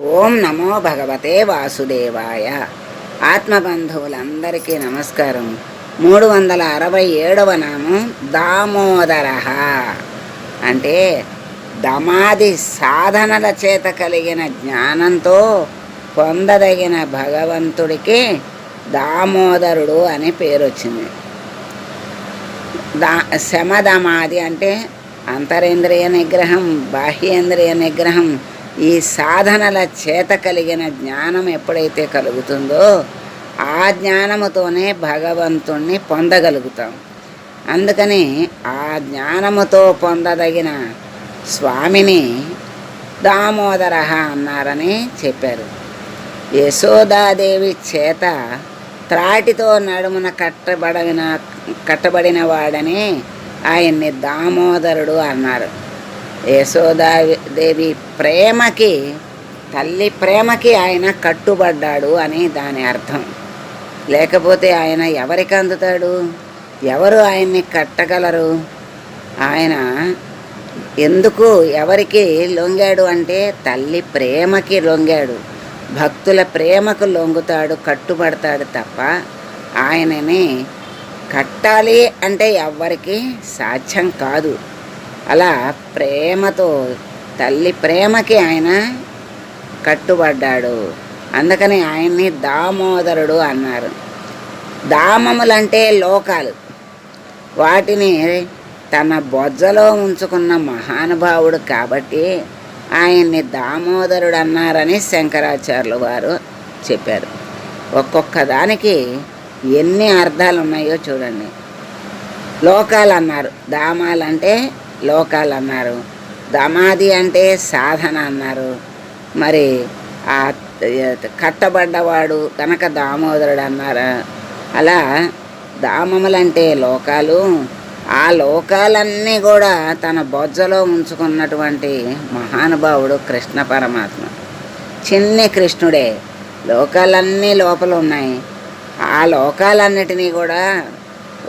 ఓం నమో భగవతే వాసుదేవాయ. ఆత్మబంధువులందరికీ నమస్కారం. మూడు వందల అరవై ఏడవ నామం దామోదర. అంటే దమాది సాధనల చేత కలిగిన జ్ఞానంతో పొందదగిన భగవంతుడికి దామోదరుడు అని పేరు వచ్చింది దా శమదమాది అంటే అంతరేంద్రియ నిగ్రహం బాహ్యేంద్రియ నిగ్రహం ఈ సాధనల చేత కలిగిన జ్ఞానం ఎప్పుడైతే కలుగుతుందో ఆ జ్ఞానముతోనే భగవంతుణ్ణి పొందగలుగుతాం. అందుకని ఆ జ్ఞానముతో పొందదగిన స్వామిని దామోదర అన్నారని చెప్పారు. యశోదాదేవి చేత త్రాటితో నడుమున కట్టబడిన కట్టబడిన వాడని ఆయన్ని దామోదరుడు అన్నారు. యశోదాదేవి ప్రేమకి తల్లి ప్రేమకి ఆయన కట్టుబడ్డాడు అని దాని అర్థం. లేకపోతే ఆయన ఎవరికి అందుతాడు? ఎవరు ఆయన్ని కట్టగలరు? ఆయన ఎందుకు ఎవరికి లొంగాడు అంటే తల్లి ప్రేమకి లొంగాడు. భక్తుల ప్రేమకు లొంగుతాడు కట్టుబడతాడు తప్ప ఆయనని కట్టాలి అంటే ఎవరికి సాధ్యం కాదు. అలా ప్రేమతో తల్లి ప్రేమకి ఆయన కట్టుబడ్డాడు. అందుకని ఆయన్ని దామోదరుడు అన్నారు. దామములంటే లోకాలు. వాటిని తన బొజ్జలో ఉంచుకున్న మహానుభావుడు కాబట్టి ఆయన్ని దామోదరుడు అన్నారని శంకరాచార్యులు వారు చెప్పారు. ఒక్కొక్క దానికి ఎన్ని అర్థాలు ఉన్నాయో చూడండి. లోకాలు అన్నారు. దామాలంటే లోకాలు అన్నారు దమాది అంటే సాధన అన్నారు. మరి ఆ కట్టబడ్డవాడు కనుక దామోదరుడు అన్నారు? అలా దామములంటే లోకాలు. ఆ లోకాలన్నీ కూడా తన బొజ్జలో ఉంచుకున్నటువంటి మహానుభావుడు కృష్ణ పరమాత్మ. చిన్ని కృష్ణుడే. లోకాలన్నీ లోపల ఉన్నాయి ఆ లోకాలన్నిటినీ కూడా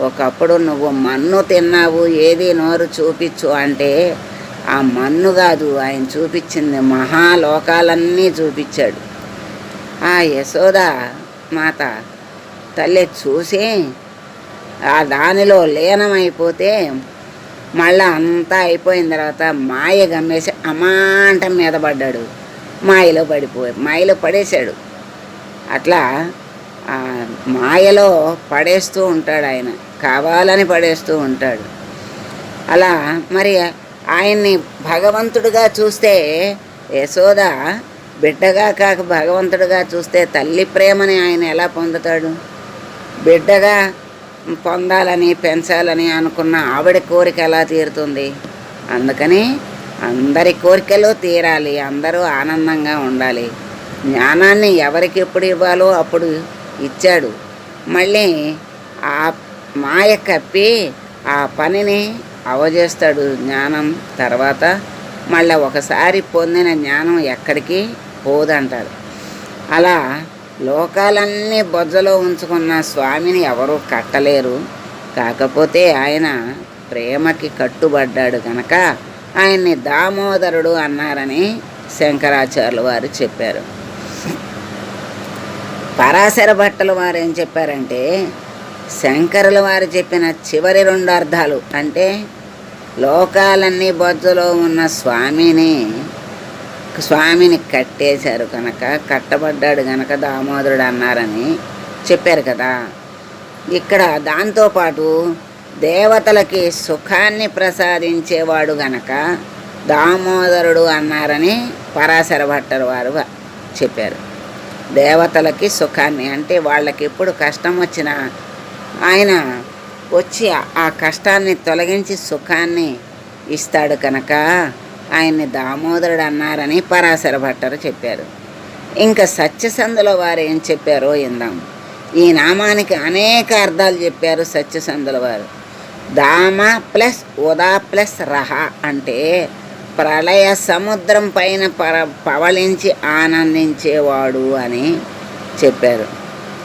ఒకప్పుడు నువ్వు మన్ను తిన్నావు ఏది నోరు చూపించు అంటే ఆ మన్ను కాదు ఆయన చూపించింది మహాలోకాలన్నీ చూపించాడు. ఆ యశోద మాత తల్లి చూసి ఆ దానిలో లీనమైపోతే మళ్ళా అంతా అయిపోయిన తర్వాత మాయ గమ్మేసి అమాంటం మీద పడ్డాడు. మాయలో పడిపోయి మాయలో పడేశాడు. అట్లా మాయలో పడేస్తూ ఉంటాడు ఆయన. కావాలని పడేస్తూ ఉంటాడు. అలా మరి ఆయన్ని భగవంతుడిగా చూస్తే యశోద బిడ్డగా కాక భగవంతుడిగా చూస్తే తల్లి ప్రేమని ఆయన ఎలా పొందుతాడు? బిడ్డగా పొందాలని పెంచాలని అనుకున్న ఆవిడ కోరిక ఎలా తీరుతుంది? అందుకని అందరి కోరికలు తీరాలి అందరూ ఆనందంగా ఉండాలి. జ్ఞానాన్ని ఎవరికి ఎప్పుడు ఇవ్వాలో అప్పుడు ఇచ్చాడు. మళ్ళీ ఆ మాయ కప్పి ఆ పనిని అవజేస్తాడు జ్ఞానం తర్వాత మళ్ళీ ఒకసారి పొందిన జ్ఞానం ఎక్కడికి పోదంటాడు. అలా లోకాలన్నీ బొజ్జలో ఉంచుకున్న స్వామిని ఎవరూ కట్టలేరు. కాకపోతే ఆయన ప్రేమకి కట్టుబడ్డాడు కనుక ఆయన్ని దామోదరుడు అన్నారని శంకరాచార్యులు వారు చెప్పారు. పరాశర భట్టలు వారు ఏం చెప్పారంటే శంకరుల వారు చెప్పిన చివరి రెండు అర్థాలు అంటే లోకాలన్నీ బొజ్జలో ఉన్న స్వామిని స్వామిని కట్టేశారు కనుక కట్టబడ్డాడు కనుక దామోదరుడు అన్నారని చెప్పారు కదా. ఇక్కడ దాంతోపాటు దేవతలకి సుఖాన్ని ప్రసాదించేవాడు గనక దామోదరుడు అన్నారని పరాశర భట్టరు వారు చెప్పారు. దేవతలకి సుఖాన్ని అంటే వాళ్ళకి ఎప్పుడు కష్టం వచ్చినా ఆయన వచ్చి ఆ కష్టాన్ని తొలగించి సుఖాన్ని ఇస్తాడు కనుక ఆయన్ని దామోదరుడు అన్నారని పరాశర భట్టరు చెప్పారు. ఇంకా సత్యసంధుల వారు ఏం చెప్పారో ఇందాం ఈ నామానికి అనేక అర్థాలు చెప్పారు సత్యసంధుల వారు. దామ ప్లస్ ఉదా ప్లస్ రహ అంటే ప్రళయ సముద్రం పైన పర పవలించి ఆనందించేవాడు అని చెప్పారు.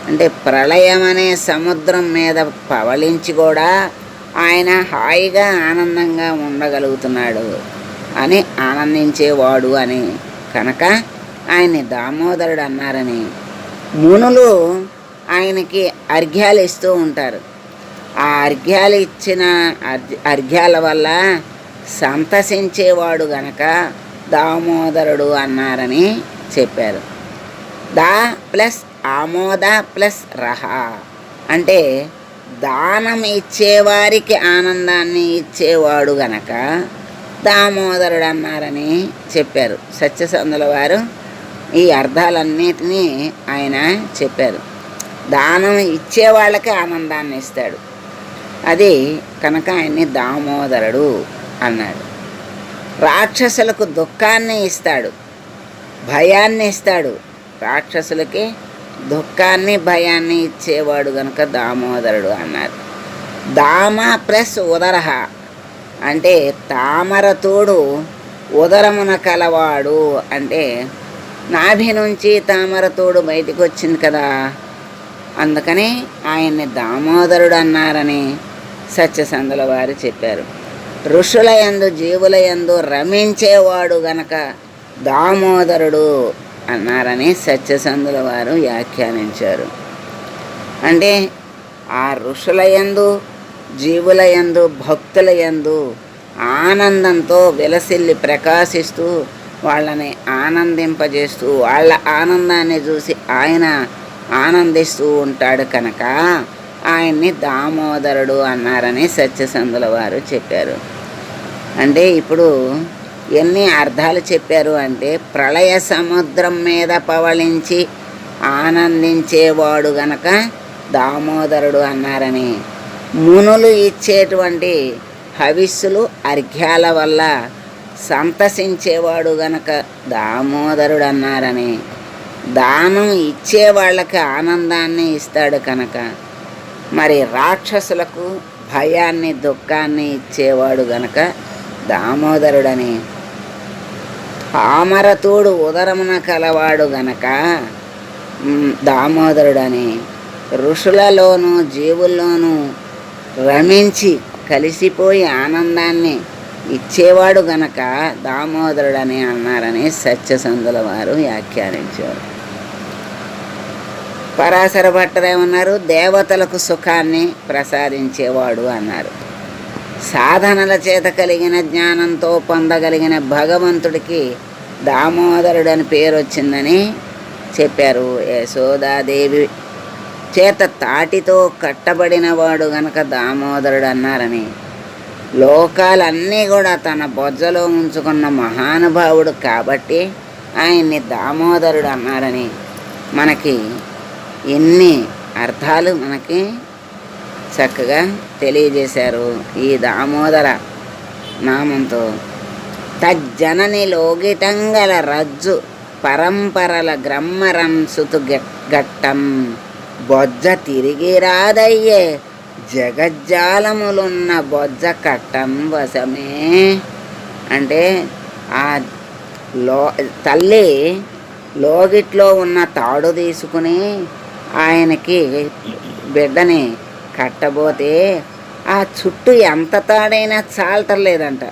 అంటే ప్రళయం అనే సముద్రం మీద పవలించి కూడా ఆయన హాయిగా ఆనందంగా ఉండగలుగుతున్నాడు అని ఆనందించేవాడు అని. కనుక ఆయన్ని దామోదరుడు అన్నారని. మునులు ఆయనకి అర్ఘ్యాలు ఇస్తూ ఉంటారు. ఆ అర్ఘ్యాలు ఇచ్చిన అర్ఘ్- అర్ఘ్యాల వల్ల సంతసించేవాడు గనక దామోదరుడు అన్నారని చెప్పారు. దా ప్లస్ ఆమోద ప్లస్ రహ. అంటే దానం ఇచ్చేవారికి ఆనందాన్ని ఇచ్చేవాడు గనక దామోదరుడు అన్నారని చెప్పారు. సత్యసంధుల వారు ఈ అర్థాలన్నిటినీ ఆయన చెప్పారు. దానం ఇచ్చే వాళ్ళకి ఆనందాన్ని ఇస్తాడు. అది కనుక ఆయన్ని దామోదరుడు అన్నాడు. రాక్షసులకు దుఃఖాన్ని ఇస్తాడు. భయాన్ని ఇస్తాడు. రాక్షసులకి దుఃఖాన్ని భయాన్ని ఇచ్చేవాడు గనుక దామోదరుడు అన్నారు. దామ ప్లస్ ఉదరహ అంటే తామరతోడు ఉదరమున కలవాడు అంటే నాభి నుంచి తామరతోడు బయటికి వచ్చింది కదా అందుకని ఆయన్ని దామోదరుడు అన్నారని సత్యసంధుల వారు చెప్పారు. ఋషుల యందు జీవుల యందు రమించేవాడు గనక దామోదరుడు అన్నారని సత్యసంధుల వారు వ్యాఖ్యానించారు. అంటే ఆ ఋషుల యందు జీవుల యందు భక్తుల యందు ఆనందంతో విలసిల్లి ప్రకాశిస్తూ వాళ్ళని ఆనందింపజేస్తూ వాళ్ళ ఆనందాన్ని చూసి ఆయన ఆనందిస్తూ ఉంటాడు కనుక ఆయన్ని దామోదరుడు అన్నారని సత్యసంధుల వారు చెప్పారు. అంటే ఇప్పుడు ఎన్ని అర్థాలు చెప్పారు అంటే ప్రళయ సముద్రం మీద పవళించి ఆనందించేవాడు గనక దామోదరుడు అన్నారని. మునులు ఇచ్చేటువంటి హవిస్సులు అర్ఘ్యాల వల్ల సంతసించేవాడు గనక దామోదరుడు అన్నారని. దానం ఇచ్చే వాళ్ళకి ఆనందాన్ని ఇస్తాడు కనుక. మరి రాక్షసులకు భయాన్ని దుఃఖాన్ని ఇచ్చేవాడు గనక దామోదరుడని. పామరతోడు ఉదరమున కలవాడు గనక దామోదరుడని ఋషులలోనూ జీవుల్లోనూ రమించి కలిసిపోయి ఆనందాన్ని ఇచ్చేవాడు గనక దామోదరుడని అన్నారని సత్యసంధుల వారు వ్యాఖ్యానించారు. పరాశర భట్టరేమన్నారు దేవతలకు సుఖాన్ని ప్రసాదించేవాడు అన్నారు. సాధనల చేత కలిగిన జ్ఞానంతో పొందగలిగిన భగవంతుడికి దామోదరుడు అని పేరు వచ్చిందని చెప్పారు యశోదాదేవి. చేత తాటితో కట్టబడిన వాడు గనక దామోదరుడు అన్నారని లోకాలన్నీ కూడా తన బొజ్జలో ఉంచుకున్న మహానుభావుడు కాబట్టి ఆయన్ని దామోదరుడు అన్నారని మనకి ఎన్ని అర్థాలు మనకి చక్కగా తెలియజేశారు ఈ దామోదర నామంతో. తజ్జనని లోగిటంగల రజ్జు పరంపరల గ్రమ్మరంసుతు గట్టం బొజ్జ తిరిగి రాదయ్యే జగజ్జాలములున్న బొజ్జ కట్టం వశమే. అంటే ఆ లో తల్లి లోగిట్లో ఉన్న తాడు తీసుకుని ఆయనకి బిడ్డని కట్టబోతే ఆ చుట్టూ ఎంత తాడైనా చాలటం లేదంట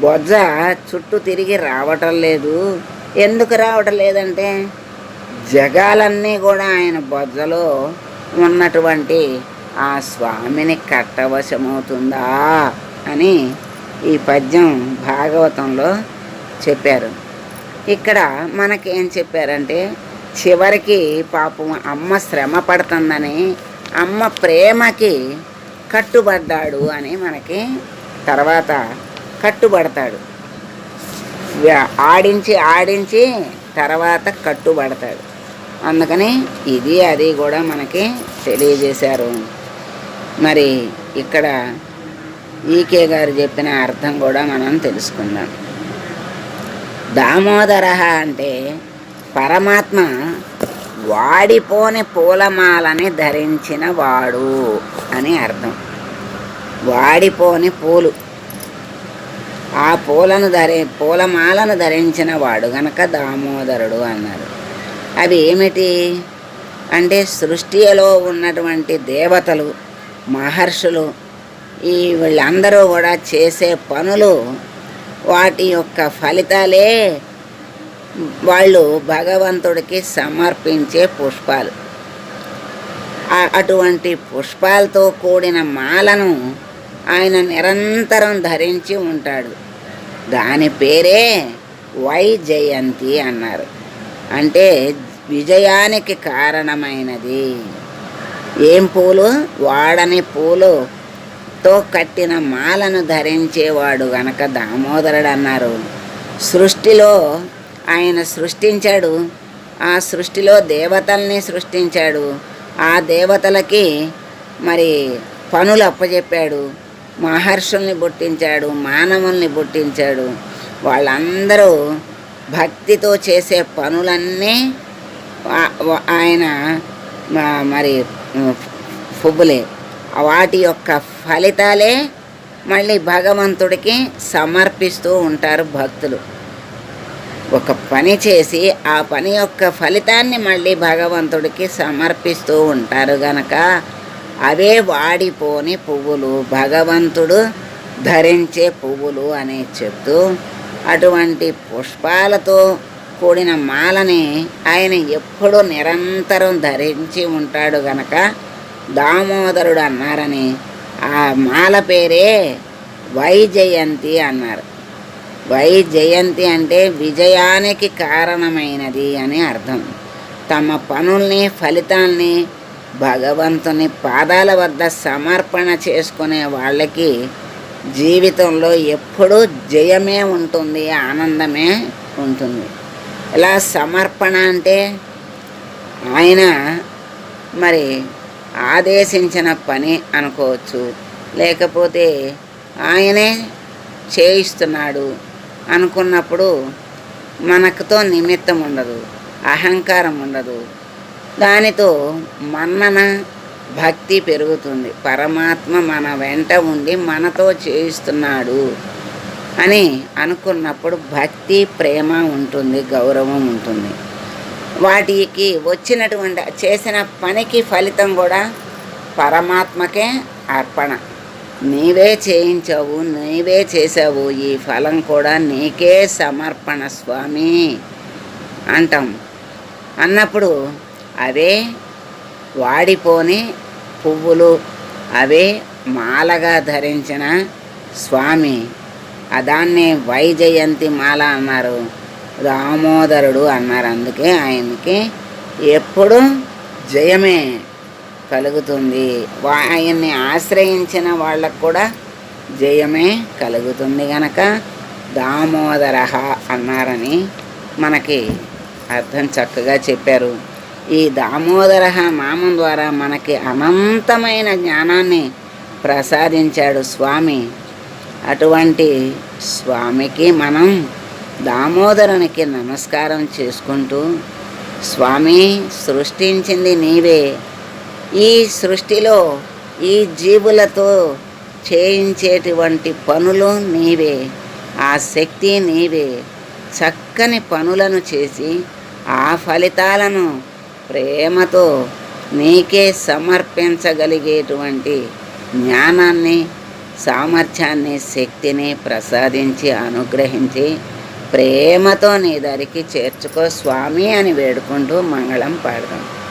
బొజ్జ చుట్టూ తిరిగి రావటం లేదు ఎందుకు రావటం లేదంటే జగాలన్నీ కూడా ఆయన బొజ్జలో ఉన్నటువంటి ఆ స్వామిని కట్టవశమవుతుందా అని ఈ పద్యం భాగవతంలో చెప్పారు. ఇక్కడ మనకేం చెప్పారంటే చివరికి పాపం అమ్మ శ్రమ పడుతుందని అమ్మ ప్రేమకి కట్టుబడ్డాడు అని మనకి తర్వాత కట్టుబడతాడు. ఆడించి ఆడించి తర్వాత కట్టుబడతాడు. అందుకని ఇది అది కూడా మనకి తెలియజేశారు. మరి ఇక్కడ ఈకే గారు చెప్పిన అర్థం కూడా మనం తెలుసుకుందాం. దామోదర అంటే పరమాత్మ వాడిపోని పూలమాలని ధరించిన వాడు అని అర్థం. వాడిపోని పూలు. ఆ పూలను ధరి పూలమాలను ధరించిన వాడు గనక దామోదరుడు అన్నారు. అవి ఏమిటి? అంటే సృష్టిలో ఉన్నటువంటి దేవతలు మహర్షులు ఈ వీళ్ళందరూ కూడా చేసే పనులు వాటి యొక్క ఫలితాలే వాళ్ళు భగవంతుడికి సమర్పించే పుష్పాలు. అటువంటి పుష్పాలతో కూడిన మాలను ఆయన నిరంతరం ధరించి ఉంటాడు. దాని పేరే వై జయంతి అన్నారు. అంటే విజయానికి కారణమైనది. ఏం పూలు? వాడని పూలుతో కట్టిన మాలను ధరించేవాడు గనక దామోదరుడు అన్నారు. సృష్టిలో ఆయన సృష్టించాడు. ఆ సృష్టిలో దేవతల్ని సృష్టించాడు. ఆ దేవతలకి మరి పనులు అప్పచెప్పాడు మహర్షుల్ని పుట్టించాడు మానవుల్ని పుట్టించాడు. వాళ్ళందరూ భక్తితో చేసే పనులన్నీ ఆయన మరి ఫుబ్బులే వాటి యొక్క ఫలితాలే మళ్ళీ భగవంతుడికి సమర్పిస్తూ ఉంటారు భక్తులు. ఒక పని చేసి ఆ పని యొక్క ఫలితాన్ని మళ్ళీ భగవంతుడికి సమర్పిస్తూ ఉంటారు గనక. అవే వాడిపోని పువ్వులు భగవంతుడు ధరించే పువ్వులు అని చెప్తూ అటువంటి పుష్పాలతో కూడిన మాలని ఆయన ఎప్పుడూ నిరంతరం ధరించి ఉంటాడు గనక. దామోదరుడు అన్నారని ఆ మాల పేరే వైజయంతి అన్నారు. వై జయంతి అంటే విజయానికి కారణమైనది అని అర్థం. తమ పనుల్ని ఫలితాల్ని భగవంతుని పాదాల వద్ద సమర్పణ చేసుకునే వాళ్ళకి జీవితంలో ఎప్పుడూ జయమే ఉంటుంది ఆనందమే ఉంటుంది. ఇలా సమర్పణ అంటే ఆయన మరి ఆదేశించిన పని అనుకోవచ్చు లేకపోతే ఆయనే చేయిస్తున్నాడు అనుకున్నప్పుడు మనకుతో నిమిత్తం ఉండదు అహంకారం ఉండదు. దానితో మన్నన భక్తి పెరుగుతుంది. పరమాత్మ మన వెంట ఉండి మనతో చేయిస్తున్నాడు అని అనుకున్నప్పుడు భక్తి ప్రేమ ఉంటుంది గౌరవం ఉంటుంది. వాటికి వచ్చినటువంటి చేసిన పనికి ఫలితం కూడా పరమాత్మకే అర్పణ. నీవే చేయించావు నీవే చేసావు ఈ ఫలం కూడా నీకే సమర్పణ స్వామి అంటాం. అన్నప్పుడు అవే వాడిపోని పువ్వులు అవే మాలగా ధరించిన స్వామి. అదాన్నే వైజయంతి మాల అన్నారు దామోదరుడు అన్నారు అందుకే ఆయనకి ఎప్పుడు జయమే. కలుగుతుంది. వా- ఆయన్ని ఆశ్రయించిన వాళ్ళకు కూడా జయమే కలుగుతుంది గనక దామోదర అన్నారని మనకి అర్థం చక్కగా చెప్పారు. ఈ దామోదర నామం ద్వారా మనకి అనంతమైన జ్ఞానాన్ని ప్రసాదించాడు స్వామి. అటువంటి స్వామికి మనం దామోదరునికి నమస్కారం చేసుకుంటూ స్వామి సృష్టించింది నీవే ఈ సృష్టిలో ఈ జీవులతో చేయించేటువంటి పనులు నీవే. ఆ శక్తి నీవే. చక్కని పనులను చేసి ఆ ఫలితాలను ప్రేమతో నీకే సమర్పించగలిగేటువంటి జ్ఞానాన్ని సామర్థ్యాన్ని శక్తిని ప్రసాదించి అనుగ్రహించి ప్రేమతో నీ దరికి చేర్చుకో స్వామి అని వేడుకుంటూ మంగళం పాడదాం.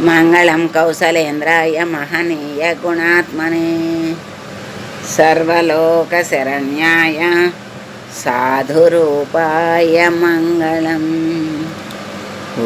మంగళం కౌశలేంద్రాయ మహనీయ గుణాత్మనే. సర్వలోకశరణ్యాయ సాధురూపాయ మంగళం. ఓ